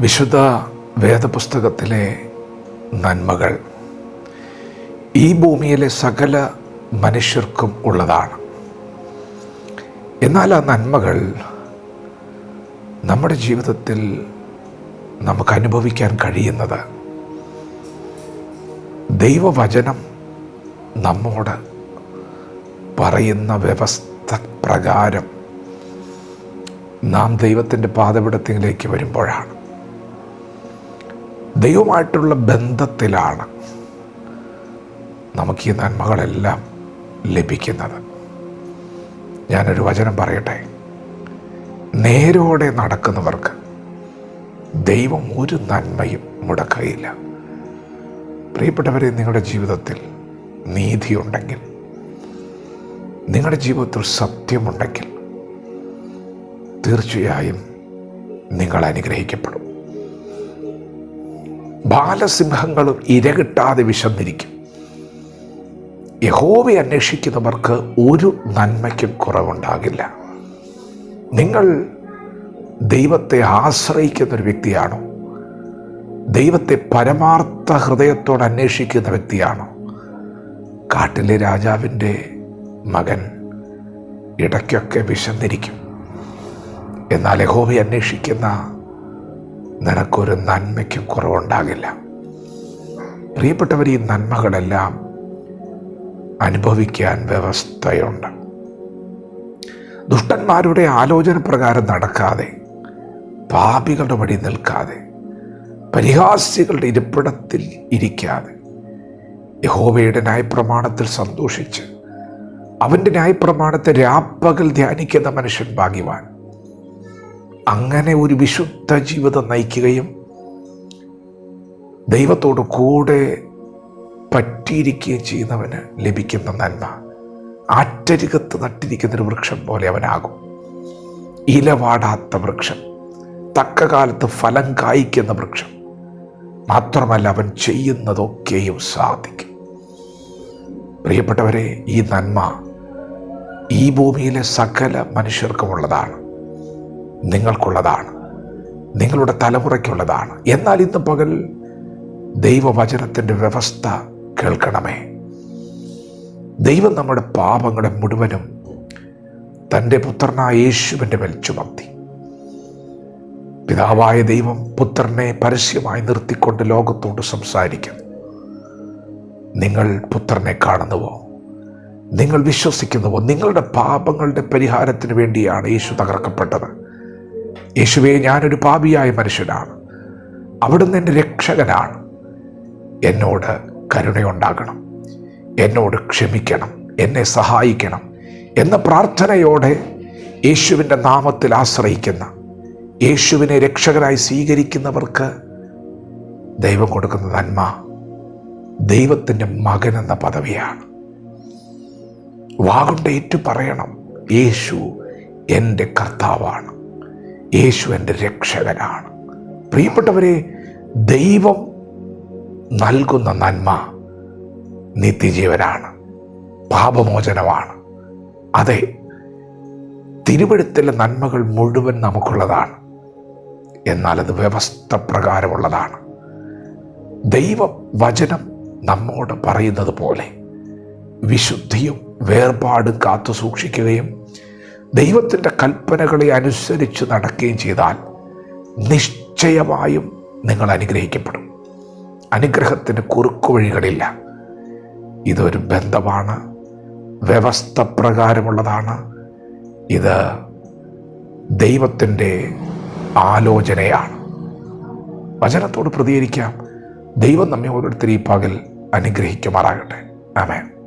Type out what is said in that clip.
വിശുദ്ധ വേദപുസ്തകത്തിലെ നന്മകൾ ഈ ഭൂമിയിലെ സകല മനുഷ്യർക്കും ഉള്ളതാണ്. എന്നാൽ ആ നന്മകൾ നമ്മുടെ ജീവിതത്തിൽ നമുക്ക് അനുഭവിക്കാൻ കഴിയുന്നത് ദൈവവചനം നമ്മോട് പറയുന്ന വ്യവസ്ഥ പ്രകാരം നാം ദൈവത്തിന്റെ പാതപിടത്തിലേക്ക് വരുമ്പോഴാണ്. ദൈവമായിട്ടുള്ള ബന്ധത്തിലാണ് നമുക്ക് ഈ നന്മകളെല്ലാം ലഭിക്കുന്നത്. ഞാനൊരു വചനം പറയട്ടെ? നേരോടെ നടക്കുന്നവർക്ക് ദൈവം ഒരു നന്മയും മുടക്കുകയില്ല പ്രിയപ്പെട്ടവരെ നിങ്ങളുടെ ജീവിതത്തിൽ നീതിയുണ്ടെങ്കിൽ നിങ്ങളുടെ ജീവിതത്തിൽ സത്യമുണ്ടെങ്കിൽ തീർച്ചയായും നിങ്ങൾ അനുഗ്രഹിക്കപ്പെടും. ബാലസിംഹങ്ങളും ഇരകിട്ടാതെ വിശന്നിരിക്കും. യഹോവയെ അന്വേഷിക്കുന്നവർക്ക് ഒരു നന്മയ്ക്കും കുറവുണ്ടാകില്ല. നിങ്ങൾ ദൈവത്തെ ആശ്രയിക്കുന്ന ഒരു വ്യക്തിയാണോ? ദൈവത്തെ പരമാർത്ഥ ഹൃദയത്തോട് അന്വേഷിക്കുന്ന വ്യക്തിയാണോ? കാട്ടിലെ രാജാവിന്റെ മകൻ ഇടയ്ക്കൊക്കെ വിശന്നിരിക്കും. എന്നാൽ യഹോവയെ അന്വേഷിക്കുന്ന നിനക്കൊരു നന്മയ്ക്കും കുറവുണ്ടാകില്ല. പ്രിയപ്പെട്ടവർ ഈ നന്മകളെല്ലാം അനുഭവിക്കാൻ വ്യവസ്ഥയുണ്ട്. ദുഷ്ടന്മാരുടെ ആലോചന പ്രകാരം നടക്കാതെ പാപികളുടെ വഴി നിൽക്കാതെ പരിഹാസികളുടെ ഇരിപ്പിടത്തിൽ ഇരിക്കാതെ യഹോവയുടെ ന്യായപ്രമാണത്തിൽ സന്തോഷിച്ച് അവന്റെ ന്യായപ്രമാണത്തെ രാപ്പകൽ ധ്യാനിക്കുന്ന മനുഷ്യൻ ഭാഗ്യവാൻ. അങ്ങനെ ഒരു വിശുദ്ധ ജീവിതം നയിക്കുകയും ദൈവത്തോട് കൂടെ പറ്റിയിരിക്കുകയും ചെയ്യുന്നവന് ലഭിക്കുന്ന നന്മ. ആറ്റരികത്ത് നട്ടിരിക്കുന്ന ഒരു വൃക്ഷം പോലെ അവനാകും. ഇലവാടാത്ത വൃക്ഷം. തക്ക കാലത്ത് ഫലം കായ്ക്കുന്ന വൃക്ഷം. മാത്രമല്ല അവൻ ചെയ്യുന്നതൊക്കെയും സാധിക്കും. പ്രിയപ്പെട്ടവരെ ഈ നന്മ ഈ ഭൂമിയിലെ സകല മനുഷ്യർക്കുമുള്ളതാണ് നിങ്ങൾക്കുള്ളതാണ്. നിങ്ങളുടെ തലമുറയ്ക്കുള്ളതാണ്. എന്നാൽ ഇന്ന് പകൽ ദൈവവചനത്തിന്റെ വ്യവസ്ഥ കേൾക്കണമേ. ദൈവം നമ്മുടെ പാപങ്ങളെ മുഴുവനും തന്റെ പുത്രനായ യേശുവിന്റെ മേൽ ചുമത്തി. പിതാവായ ദൈവം പുത്രനെ പരസ്യമായി നിർത്തിക്കൊണ്ട് ലോകത്തോട് സംസാരിക്കുന്നു നിങ്ങൾ പുത്രനെ കാണുന്നുവോ? നിങ്ങൾ വിശ്വസിക്കുന്നുവോ? നിങ്ങളുടെ പാപങ്ങളുടെ പരിഹാരത്തിന് വേണ്ടിയാണ് യേശു തകർക്കപ്പെട്ടത്. യേശുവെ ഞാനൊരു പാപിയായ മനുഷ്യനാണ്. അവിടുന്ന് എന്റെ രക്ഷകനാണ്. എന്നോട് കരുണയുണ്ടാകണം. എന്നോട് ക്ഷമിക്കണം. എന്നെ സഹായിക്കണം എന്ന പ്രാർത്ഥനയോടെ യേശുവിന്റെ നാമത്തിൽ ആശ്രയിക്കുന്ന യേശുവിനെ രക്ഷകനായി സ്വീകരിക്കുന്നവർക്ക് ദൈവം കൊടുക്കുന്ന നന്മ ദൈവത്തിന്റെ മകൻ എന്ന പദവിയാണ്. വാഗുണ്ട് ഏറ്റു പറയണം യേശു എന്റെ കർത്താവാണ്. യേശു എന്റെ രക്ഷകനാണ്. പ്രിയപ്പെട്ടവരെ ദൈവം നൽകുന്ന നന്മ നിത്യജീവനാണ് പാപമോചനമാണ്. അതെ തിരുവഴുത്തിലെ നന്മകൾ മുഴുവൻ നമുക്കുള്ളതാണ്. എന്നാൽ അത് വ്യവസ്ഥ പ്രകാരമുള്ളതാണ്. ദൈവവചനം നമ്മോട് പറയുന്നത് പോലെ വിശുദ്ധിയും വേർപാടും കാത്തു സൂക്ഷിക്കുകയും ദൈവത്തിന്റെ കൽപ്പനകളെ അനുസരിച്ച് നടക്കുകയും ചെയ്താൽ നിശ്ചയമായും നിങ്ങൾ അനുഗ്രഹിക്കപ്പെടും. അനുഗ്രഹത്തിന് കുറുക്കു വഴികളില്ല. ഇതൊരു ബന്ധമാണ്. വ്യവസ്ഥ പ്രകാരമുള്ളതാണ്. ഇത് ദൈവത്തിന്റെ ആലോചനയാണ്. വചനത്തോട് പ്രതികരിക്കാം. ദൈവം നമ്മെ ഓരോരുത്തരും ഈ പകൽ അനുഗ്രഹിക്കുമാറാകട്ടെ. ആമേൻ.